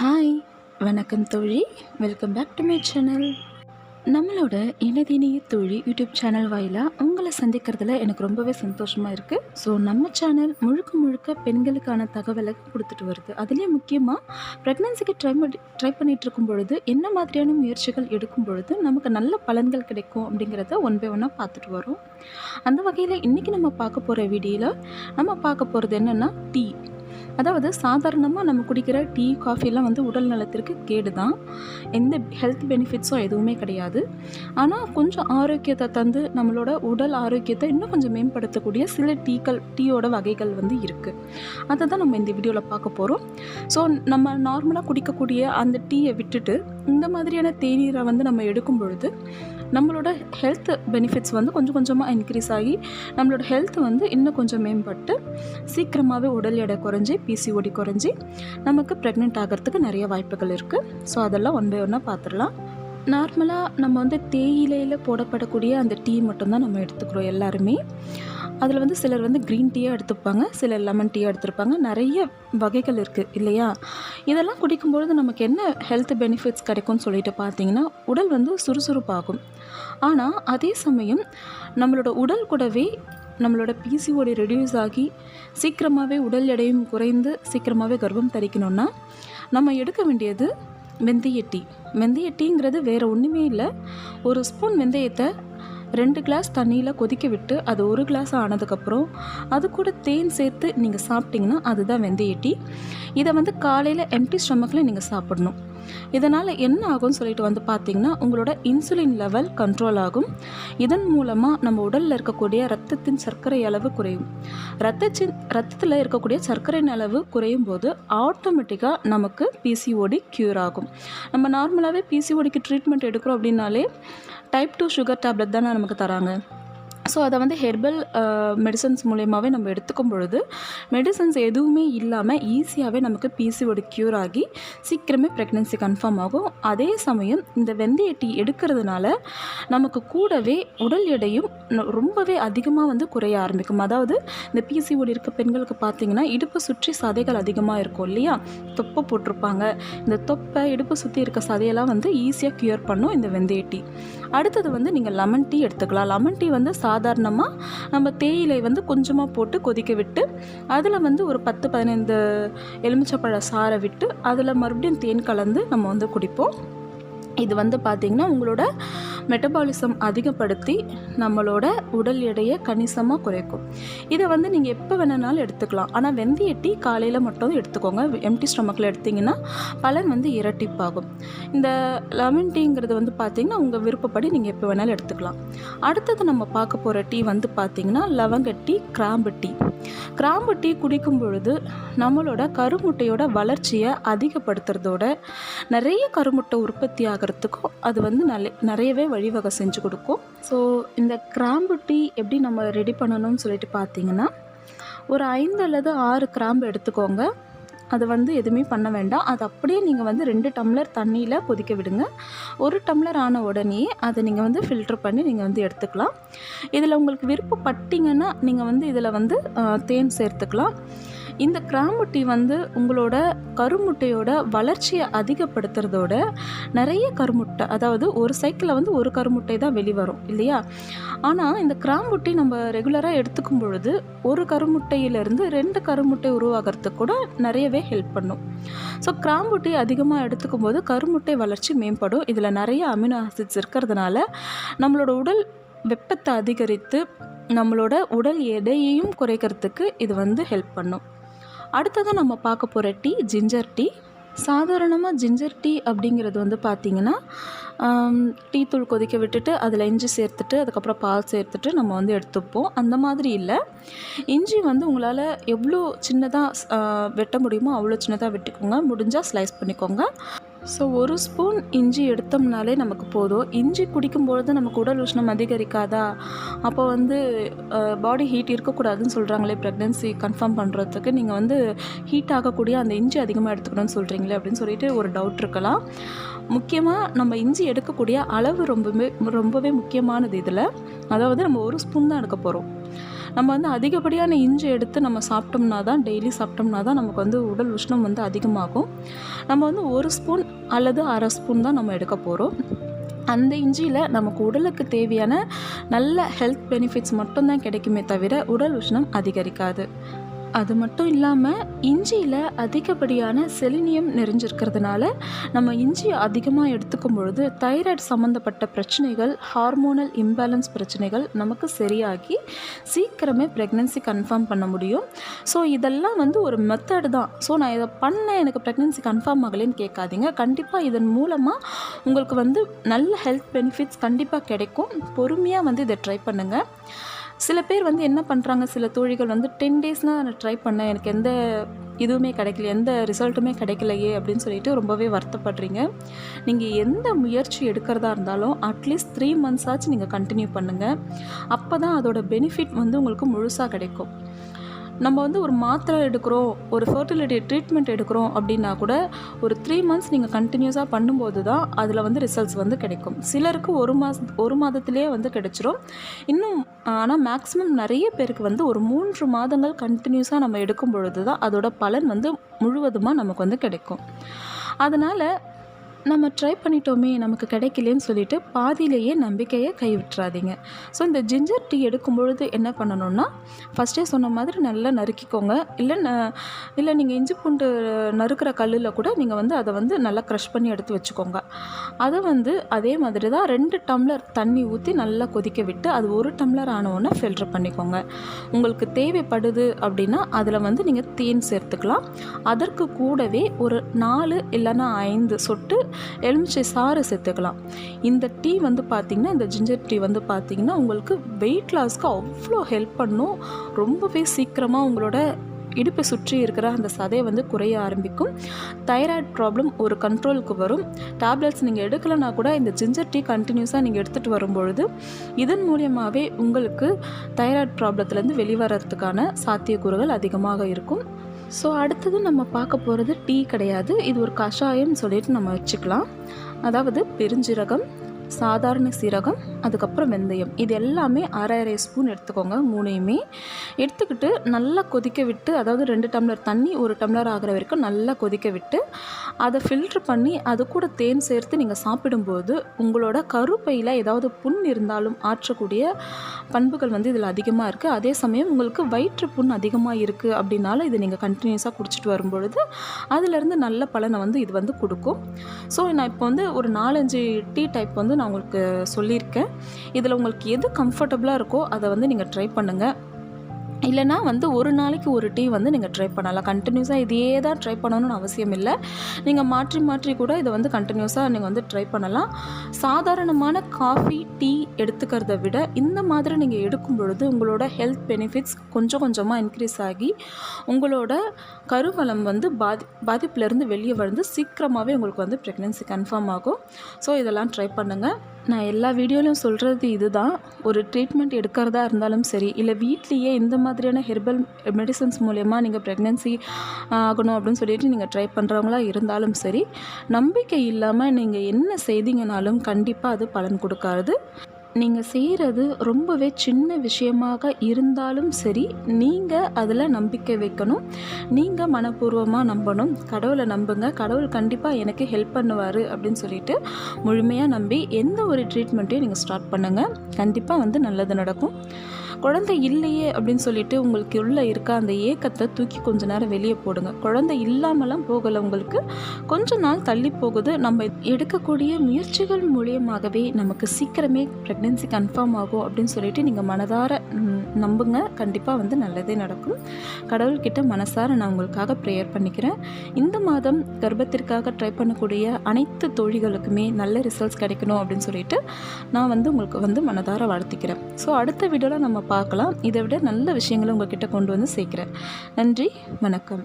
Hi வணக்கம் தோழி. Welcome back to my channel நம்மளோட இனதினிய தோழி யூடியூப் சேனல் வாயிலாக உங்களை சந்திக்கிறதுல எனக்கு ரொம்பவே சந்தோஷமாக இருக்குது ஸோ நம்ம சேனல் முழுக்க முழுக்க பெண்களுக்கான தகவலை கொடுத்துட்டு வருது. அதுலேயும் முக்கியமாக ப்ரெக்னன்சிக்கு ட்ரை பண்ணி ட்ரை பண்ணிகிட்டு இருக்கும் பொழுது என்ன மாதிரியான முயற்சிகள் எடுக்கும் பொழுது நமக்கு நல்ல பலன்கள் கிடைக்கும் அப்படிங்கிறத ஒன் பை ஒன்னாக பார்த்துட்டு வரோம். அந்த வகையில் இன்றைக்கி நம்ம பார்க்க போகிற வீடியோவில் நம்ம பார்க்க போகிறது என்னென்னா டீ. அதாவது சாதாரணமாக நம்ம குடிக்கிற டீ காஃபிலாம் வந்து உடல் நலத்திற்கு கேடு தான் எந்த ஹெல்த் பெனிஃபிட்ஸும் எதுவுமே கிடையாது. ஆனால் கொஞ்சம் ஆரோக்கியத்தை தந்து நம்மளோட உடல் ஆரோக்கியத்தை இன்னும் கொஞ்சம் மேம்படுத்தக்கூடிய சில டீக்கள் டீயோட வகைகள் வந்து இருக்குது அதை தான் நம்ம இந்த வீடியோவில் பார்க்க போகிறோம் ஸோ நம்ம நார்மலாக குடிக்கக்கூடிய அந்த டீயை விட்டுட்டு இந்த மாதிரியான தேநீரை வந்து நம்ம எடுக்கும் பொழுது நம்மளோட ஹெல்த் பெனிஃபிட்ஸ் வந்து கொஞ்சம் கொஞ்சமாக இன்க்ரீஸ் ஆகி நம்மளோட ஹெல்த் வந்து இன்னும் கொஞ்சம் மேம்பட்டு சீக்கிரமாகவே உடல் எடை குறைஞ்சி பிசிஓடி குறைஞ்சி நமக்கு ப்ரெக்னென்ட் ஆகிறதுக்கு நிறைய வாய்ப்புகள் இருக்குது ஸோ அதெல்லாம் ஒன் பை ஒன்னாக பார்த்துடலாம் நார்மலாக நம்ம வந்து தேயிலையில் போடப்படக்கூடிய அந்த டீ மட்டும்தான் நம்ம எடுத்துக்கிறோம் எல்லாருமே. அதில் வந்து சிலர் வந்து க்ரீன் டீயாக எடுத்துப்பாங்க சிலர் லெமன் டீயாக எடுத்துருப்பாங்க. நிறைய வகைகள் இருக்குது இல்லையா? இதெல்லாம் குடிக்கும்பொழுது நமக்கு என்ன ஹெல்த் பெனிஃபிட்ஸ் கிடைக்கும்னு சொல்லிட்டு பார்த்தீங்கன்னா உடல் வந்து சுறுசுறுப்பாகும். ஆனால் அதே சமயம் நம்மளோட உடல் கூடவே நம்மளோட பிசிஓடி ரெடியூஸ் ஆகி சீக்கிரமாகவே உடல் எடையும் குறைந்து சீக்கிரமாகவே கர்ப்பம் தரிக்கணும்னா நம்ம எடுக்க வேண்டியது வெந்தய டீ வெந்தய டீங்கிறது வேறு ஒன்றுமே இல்லை. ஒரு ஸ்பூன் வெந்தயத்தை ரெண்டு கிளாஸ் தண்ணியில் கொதிக்க விட்டு அது ஒரு கிளாஸ் ஆனதுக்கப்புறம் அது கூட தேன் சேர்த்து நீங்கள் சாப்பிட்டிங்கன்னா அதுதான் வெந்தய டீ இதை வந்து காலையில் எம்டி ஸ்டொமக்கில் நீங்கள் சாப்பிடணும். இதனால் என்ன ஆகும்னு சொல்லிட்டு வந்து பார்த்திங்கன்னா உங்களோட இன்சுலின் லெவல் கண்ட்ரோல் ஆகும். இதன் மூலமாக நம்ம உடலில் இருக்கக்கூடிய ரத்தத்தின் சர்க்கரை அளவு குறையும். ரத்தத்தின் ரத்தத்தில் இருக்கக்கூடிய சர்க்கரையின் அளவு குறையும் போது ஆட்டோமேட்டிக்காக நமக்கு பிசிஓடி க்யூர் ஆகும். நம்ம நார்மலாகவே பிசிஓடிக்கு ட்ரீட்மெண்ட் எடுக்கிறோம் அப்படின்னாலே டைப் டூ சுகர் டேப்லெட் தானே நமக்கு தராங்க. ஸோ அதை வந்து ஹெர்பல் மெடிசன்ஸ் மூலயமாவே நம்ம எடுத்துக்கும் பொழுது மெடிசன்ஸ் எதுவுமே இல்லாமல் ஈஸியாகவே நமக்கு பிசிஓடு க்யூர் ஆகி சீக்கிரமே ப்ரெக்னென்சி கன்ஃபார்ம் ஆகும். அதே சமயம் இந்த வெந்தய டீ எடுக்கிறதுனால நமக்கு கூடவே உடல் எடையும் ரொம்பவே அதிகமாக வந்து குறைய ஆரம்பிக்கும். அதாவது இந்த பிசிஓடி இருக்க பெண்களுக்கு பார்த்தீங்கன்னா இடுப்பு சுற்றி சதைகள் அதிகமாக இருக்கும் இல்லையா? தொப்பை போட்டிருப்பாங்க. இந்த தொப்பை இடுப்பு சுற்றி இருக்க சதையெல்லாம் வந்து ஈஸியாக க்யூர் பண்ணும் இந்த வெந்தய டீ. அடுத்தது வந்து நீங்கள் லெமன் டீ எடுத்துக்கலாம். லெமன் டீ வந்து சாதாரணமாக நம்ம தேயிலை வந்து கொஞ்சமாக போட்டு கொதிக்க விட்டு அதில் வந்து ஒரு பத்து பதினைந்து எலுமிச்சப்பழ சாறை விட்டு அதில் மறுபடியும் தேன் கலந்து நம்ம வந்து குடிப்போம். இது வந்து பார்த்திங்கன்னா உங்களோட மெட்டபாலிசம் அதிகப்படுத்தி நம்மளோட உடல் எடையை கணிசமாக குறைக்கும். இதை வந்து நீங்கள் எப்போ வேணுனாலும் எடுத்துக்கலாம். ஆனால் வெந்தய டீ காலையில் மட்டும் எடுத்துக்கோங்க. எம்டி ஸ்டொமக்கில் எடுத்திங்கன்னா பலன் வந்து இரட்டிப்பாகும். இந்த லெமன் டீங்கிறது வந்து பார்த்திங்கன்னா உங்கள் விருப்பப்படி நீங்கள் எப்போ வேணாலும் எடுத்துக்கலாம். அடுத்தது நம்ம பார்க்க போகிற டீ வந்து பார்த்திங்கன்னா லவங்க டீ கிராம்பு டீ. கிராம்பு டீ குடிக்கும் பொழுது நம்மளோட கருமுட்டையோட வளர்ச்சியை அதிகப்படுத்துறதோட நிறைய கருமுட்டை உற்பத்தி ஆகிறதுக்கும் அது வந்து நல்ல நிறையவே வழிவகை செஞ்சு கொடுக்கும். ஸோ இந்த கிராம்பு டீ எப்படி நம்ம ரெடி பண்ணணும்னு சொல்லிட்டு பார்த்தீங்கன்னா ஒரு ஐந்து அல்லது ஆறு கிராம்பு எடுத்துக்கோங்க. அது வந்து எதுவுமே பண்ண வேண்டாம். அது அப்படியே நீங்கள் வந்து ரெண்டு டம்ளர் தண்ணியில் கொதிக்க விடுங்க. ஒரு டம்ளர் ஆன உடனே அதை நீங்கள் வந்து ஃபில்டர் பண்ணி நீங்கள் வந்து எடுத்துக்கலாம். இதில் உங்களுக்கு விருப்பப்பட்டீங்கன்னா நீங்கள் வந்து இதில் வந்து தேன் சேர்த்துக்கலாம். இந்த கிராம்பு டீ வந்து உங்களோட கருமுட்டையோட வளர்ச்சியை அதிகப்படுத்துறதோட நிறைய கருமுட்டை அதாவது ஒரு சைக்கிளில் வந்து ஒரு கருமுட்டை தான் வெளிவரும் இல்லையா? ஆனால் இந்த கிராம்பு டீ நம்ம ரெகுலராக எடுத்துக்கும் பொழுது ஒரு கருமுட்டையிலேருந்து ரெண்டு கருமுட்டை உருவாகிறதுக்கு கூட நிறையவே ஹெல்ப் பண்ணும். ஸோ கிராம்பு டீ அதிகமாக எடுத்துக்கும் போது கருமுட்டை வளர்ச்சி மேம்படும். இதில் நிறைய அமினோ ஆசிட்ஸ் இருக்கிறதுனால நம்மளோட உடல் வெப்பத்தை அதிகரித்து நம்மளோட உடல் எடையையும் குறைக்கிறதுக்கு இது வந்து ஹெல்ப் பண்ணும். அடுத்ததாக நம்ம பார்க்க போகிற டீ ஜிஞ்சர் டீ. சாதாரணமாக ஜிஞ்சர் டீ அப்படிங்கிறது வந்து பார்த்திங்கன்னா டீ தூள் கொதிக்க விட்டுட்டு அதில் இஞ்சி சேர்த்துட்டு அதுக்கப்புறம் பால் சேர்த்துட்டு நம்ம வந்து எடுத்துப்போம். அந்த மாதிரி இல்லை. இஞ்சி வந்து உங்களால் எவ்வளோ சின்னதாக வெட்ட முடியுமோ அவ்வளோ சின்னதாக வெட்டிக்கோங்க. முடிஞ்சால் ஸ்லைஸ் பண்ணிக்கோங்க. ஸோ ஒரு ஸ்பூன் இஞ்சி எடுத்தோம்னாலே நமக்கு போதும். இஞ்சி குடிக்கும்பொழுது நமக்கு உடல் உஷ்ணம் அதிகரிக்காதா? அப்போ வந்து பாடி ஹீட் இருக்கக்கூடாதுன்னு சொல்கிறாங்களே ப்ரெக்னென்சி கன்ஃபார்ம் பண்ணுறதுக்கு நீங்கள் வந்து ஹீட் ஆகக்கூடிய அந்த இஞ்சி அதிகமாக எடுத்துக்கணும்னு சொல்கிறீங்களே அப்படின்னு சொல்லிட்டு ஒரு டவுட் இருக்கலாம். முக்கியமாக நம்ம இஞ்சி எடுக்கக்கூடிய அளவு ரொம்பவே ரொம்பவே முக்கியமானது இதில். அதாவது நம்ம ஒரு ஸ்பூன் தான் எடுக்க போகிறோம் நம்ம வந்து அதிகப்படியான இஞ்சி எடுத்து நம்ம சாப்பிட்டோம்னா தான் டெய்லி சாப்பிட்டோம்னா தான் நமக்கு வந்து உடல் உஷ்ணம் வந்து அதிகமாகும். நம்ம வந்து ஒரு ஸ்பூன் அல்லது அரை ஸ்பூன் தான் நம்ம எடுக்க போகிறோம் அந்த இஞ்சியில் நமக்கு உடலுக்கு தேவையான நல்ல ஹெல்த் பெனிஃபிட்ஸ் மட்டும்தான் கிடைக்குமே தவிர உடல் உஷ்ணம் அதிகரிக்காது. அது மட்டும் இல்லாமல் இஞ்சியில் அதிகப்படியான செலினியம் நிறைஞ்சிருக்கிறதுனால நம்ம இஞ்சி அதிகமாக எடுத்துக்கும் பொழுது தைராய்டு சம்மந்தப்பட்ட பிரச்சனைகள் ஹார்மோனல் இம்பேலன்ஸ் பிரச்சனைகள் நமக்கு சரியாகி சீக்கிரமே ப்ரெக்னென்சி கன்ஃபார்ம் பண்ண முடியும். ஸோ இதெல்லாம் வந்து ஒரு மெத்தடு தான். ஸோ நான் இதை பண்ண எனக்கு ப்ரெக்னென்சி கன்ஃபார்ம் ஆகலைன்னு கேட்காதீங்க. கண்டிப்பாக இதன் மூலமாக உங்களுக்கு வந்து நல்ல ஹெல்த் பெனிஃபிட்ஸ் கண்டிப்பாக கிடைக்கும். பொறுமையாக வந்து இதை ட்ரை பண்ணுங்கள் சில பேர் வந்து என்ன பண்ணுறாங்க சில தோழிகள் வந்து டென் டேஸ்னால் நான் ட்ரை பண்ணேன். எனக்கு எந்த இதுவுமே கிடைக்கல எந்த ரிசல்ட்டுமே கிடைக்கலையே அப்படின்னு சொல்லிட்டு ரொம்பவே வருத்தப்படுறீங்க. நீங்கள் எந்த முயற்சி எடுக்கிறதா இருந்தாலும் அட்லீஸ்ட் த்ரீ மந்த்ஸ் ஆச்சு நீங்கள் கண்டினியூ பண்ணுங்கள் அப்போ தான் அதோட பெனிஃபிட் வந்து உங்களுக்கு முழுசாக கிடைக்கும். நம்ம வந்து ஒரு மாத்திரை எடுக்கிறோம் ஒரு ஃபர்டிலிட்டி ட்ரீட்மெண்ட் எடுக்கிறோம் அப்படின்னா கூட ஒரு த்ரீ மந்த்ஸ் நீங்கள் கண்டினியூஸாக பண்ணும்போது தான் அதில் வந்து ரிசல்ட்ஸ் வந்து கிடைக்கும். சிலருக்கு ஒரு மாத ஒரு மாதத்துலேயே வந்து கிடைச்சிரும். இன்னும் ஆனால் மேக்ஸிமம் நிறைய பேருக்கு வந்து ஒரு மூன்று மாதங்கள் கண்டினியூஸாக நம்ம எடுக்கும் பொழுது தான் அதோட பலன் வந்து முழுவதுமாக நமக்கு வந்து கிடைக்கும். அதனால் நம்ம ட்ரை பண்ணிட்டோமே நமக்கு கிடைக்கலன்னு சொல்லிட்டு பாதியிலேயே நம்பிக்கையை கைவிட்டுறாதீங்க. ஸோ இந்த ஜிஞ்சர் டீ எடுக்கும் பொழுது என்ன பண்ணணும்னா ஃபஸ்ட்டே சொன்ன மாதிரி நல்லா நறுக்கிக்கோங்க. இல்லை ந இல்லை நீங்கள் இஞ்சி பூண்டு நறுக்கிற கல்லில் கூட நீங்கள் வந்து அதை வந்து நல்லா க்ரஷ் பண்ணி எடுத்து வச்சுக்கோங்க. அதை வந்து அதே மாதிரி தான் ரெண்டு டம்ளர் தண்ணி ஊற்றி நல்லா கொதிக்க விட்டு அது ஒரு டம்ளர் ஆனவுடனே ஃபில்டர் பண்ணிக்கோங்க. உங்களுக்கு தேவைப்படுது அப்படின்னா அதில் வந்து நீங்கள் தேன் சேர்த்துக்கலாம். அதற்கு கூடவே ஒரு நாலு இல்லைன்னா ஐந்து சொட்டு எலுமிச்சை சாறு சேர்த்துக்கலாம். இந்த டீ வந்து பார்த்திங்கன்னா இந்த ஜிஞ்சர் டீ வந்து பார்த்திங்கன்னா உங்களுக்கு வெயிட் லாஸ்க்கு அவ்வளோ ஹெல்ப் பண்ணும். ரொம்பவே சீக்கிரமாக உங்களோட இடுப்பை சுற்றி இருக்கிற அந்த சதையை வந்து குறைய ஆரம்பிக்கும். தைராய்டு ப்ராப்ளம் ஒரு கண்ட்ரோலுக்கு வரும். டேப்லெட்ஸ் நீங்கள் எடுக்கலைன்னா கூட இந்த ஜிஞ்சர் டீ கண்டினியூஸாக நீங்கள் எடுத்துகிட்டு வரும்பொழுது இதன் மூலியமாகவே உங்களுக்கு தைராய்டு ப்ராப்ளத்துலேருந்து வெளிவரத்துக்கான சாத்தியக்கூறுகள் அதிகமாக இருக்கும். ஸோ அடுத்தது நம்ம பார்க்க போகிறது டீ கிடையாது. இது ஒரு கஷாயம்னு சொல்லிட்டு நம்ம வச்சுக்கலாம். அதாவது பெருஞ்சீரகம் சாதாரண சீரகம் அதுக்கப்புறம் வெந்தயம். இது எல்லாமே அரை அரை ஸ்பூன் எடுத்துக்கோங்க மூணையுமே. எடுத்துக்கிட்டு நல்லா கொதிக்க விட்டு அதாவது ரெண்டு டம்ளர் தண்ணி ஒரு டம்ளர் ஆகிற வரைக்கும் நல்லா கொதிக்க விட்டு அதை ஃபில்ட்ரு பண்ணி அது கூட தேன் சேர்த்து நீங்கள் சாப்பிடும்போது உங்களோட கருப்பையில் ஏதாவது புண் இருந்தாலும் ஆற்றக்கூடிய பண்புகள் வந்து இதில் அதிகமாக இருக்குது அதே சமயம் உங்களுக்கு வயிற்று புண் அதிகமாக இருக்குது அப்படின்னாலும் இது நீங்கள் கண்டினியூஸாக குடிச்சிட்டு வரும்பொழுது அதுலேருந்து நல்ல பலனை வந்து இது வந்து கொடுக்கும். ஸோ நான் இப்போ வந்து ஒரு நாலஞ்சு டீ டைப் வந்து நான் உங்களுக்கு சொல்லியிருக்கேன். இதில் உங்களுக்கு எது கம்ஃபர்டபுளாக இருக்கோ அதை வந்து நீங்கள் ட்ரை பண்ணுங்கள் இல்லைனா வந்து ஒரு நாளைக்கு ஒரு டீ வந்து நீங்கள் ட்ரை பண்ணலாம். கண்டினியூஸாக இதையே தான் ட்ரை பண்ணணும்னு அவசியம் இல்லை. நீங்கள் மாற்றி மாற்றி கூட இதை வந்து கண்டினியூஸாக நீங்கள் வந்து ட்ரை பண்ணலாம். சாதாரணமான காஃபி டீ எடுத்துக்கிறத விட இந்த மாதிரி நீங்கள் எடுக்கும் பொழுது உங்களோட ஹெல்த் பெனிஃபிட்ஸ் கொஞ்சம் கொஞ்சமாக இன்க்ரீஸ் ஆகி உங்களோட கருவளம் வந்து பாதி பாதிப்புலேருந்து வெளியே வந்து சீக்கிரமாகவே உங்களுக்கு வந்து ப்ரெக்னென்சி கன்ஃபார்ம் ஆகும். ஸோ இதெல்லாம் ட்ரை பண்ணுங்கள் நான் எல்லா வீடியோலையும் சொல்கிறது இதுதான். ஒரு ட்ரீட்மெண்ட் எடுக்கிறதா இருந்தாலும் சரி இல்லை வீட்லேயே இந்த மாதிரியான ஹெர்பல் மெடிசன்ஸ் மூலயமா நீங்கள் ப்ரெக்னென்சி ஆகணும் அப்படின்னு சொல்லிட்டு நீங்கள் ட்ரை பண்ணுறவங்களா இருந்தாலும் சரி நம்பிக்கை இல்லாமல் நீங்கள் என்ன செய்தீங்கனாலும் கண்டிப்பாக அது பலன் கொடுக்காது. நீங்கள் செய்கிறது ரொம்பவே சின்ன விஷயமாக இருந்தாலும் சரி நீங்கள் அதில் நம்பிக்கை வைக்கணும். நீங்கள் மனப்பூர்வமாக நம்பணும். கடவுளை நம்புங்க. கடவுள் கண்டிப்பாக எனக்கு ஹெல்ப் பண்ணுவார் அப்படின்னு சொல்லிட்டு முழுமையாக நம்பி எந்த ஒரு ட்ரீட்மெண்ட்டையும் நீங்கள் ஸ்டார்ட் பண்ணுங்கள் கண்டிப்பாக வந்து நல்லது நடக்கும். குழந்தை இல்லையே அப்படின்னு சொல்லிட்டு உங்களுக்கு உள்ளே இருக்க அந்த ஏக்கத்தை தூக்கி கொஞ்ச நேரம் வெளியே போடுங்க. குழந்தை இல்லாமலாம் போகலை உங்களுக்கு. கொஞ்ச நாள் தள்ளி போகுது. நம்ம எடுக்கக்கூடிய முயற்சிகள் மூலியமாகவே நமக்கு சீக்கிரமே ப்ரெக்னென்சி கன்ஃபார்ம் ஆகும் அப்படின்னு சொல்லிட்டு நீங்கள் மனதார நம்புங்க. கண்டிப்பாக வந்து நல்லதே நடக்கும். கடவுள்கிட்ட மனசார நான் உங்களுக்காக ப்ரேயர் பண்ணிக்கிறேன். இந்த மாதம் கர்ப்பத்திற்காக ட்ரை பண்ணக்கூடிய அனைத்து தோழிகளுக்குமே நல்ல ரிசல்ட்ஸ் கிடைக்கணும் அப்படின்னு சொல்லிட்டு நான் வந்து உங்களுக்கு வந்து மனதார வாழ்த்திக்கிறேன். ஸோ அடுத்த வீடியோவில் நம்ம பார்க்கலாம். இதை விட நல்ல விஷயங்களை உங்ககிட்ட கொண்டு வந்து சேர்க்குறேன். நன்றி வணக்கம்.